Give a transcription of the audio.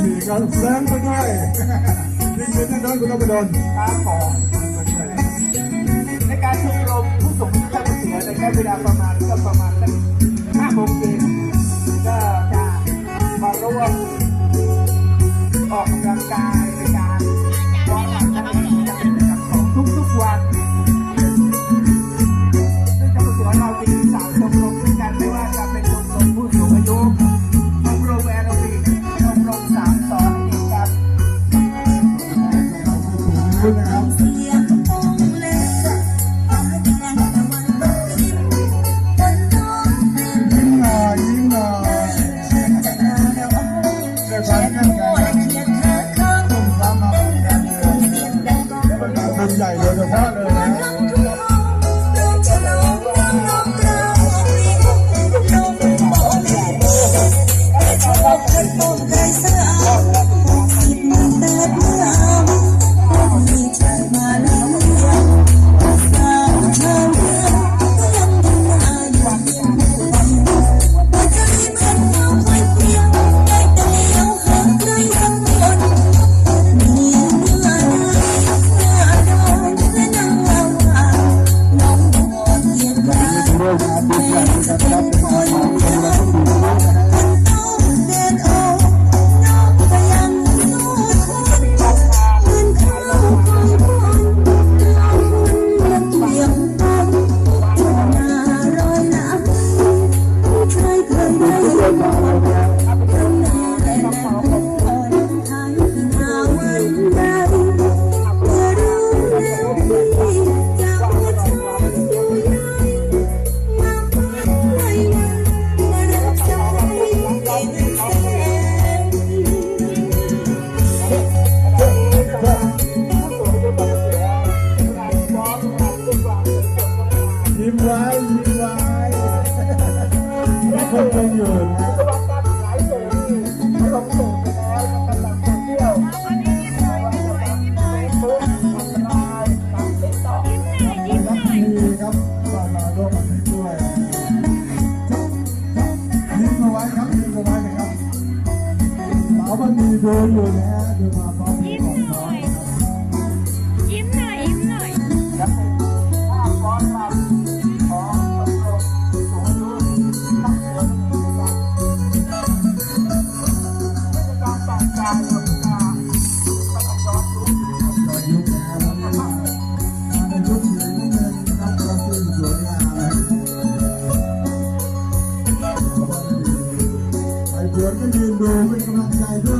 สี่กันแสงไปด้วยนี่คือที่ด้อยคุณนพดลตาขอในการชมรมผู้สูงอายุแท่านเสียในแค่เวลาประมาณก็ประมาณ ใหญ่โดยเฉพาะ Thank you. เธออยู่นะดูความพร้มหพรียงของน้องนะครับยิ้มหน่อย ยิ้มหน่อย และเป็นภาพฟ้อนรำของชมรมสูงอยุตั้งเดิมนะครับกิจกรรมต่งๆของกีฬาประจำย้อนยุคต่อยุคนะแล้วก็มาเป็นยุคสีน้ำเงินนะครับก็คือสวยงามนะไปเดือดก็ยืนดูเป็นกำลังใจด้วย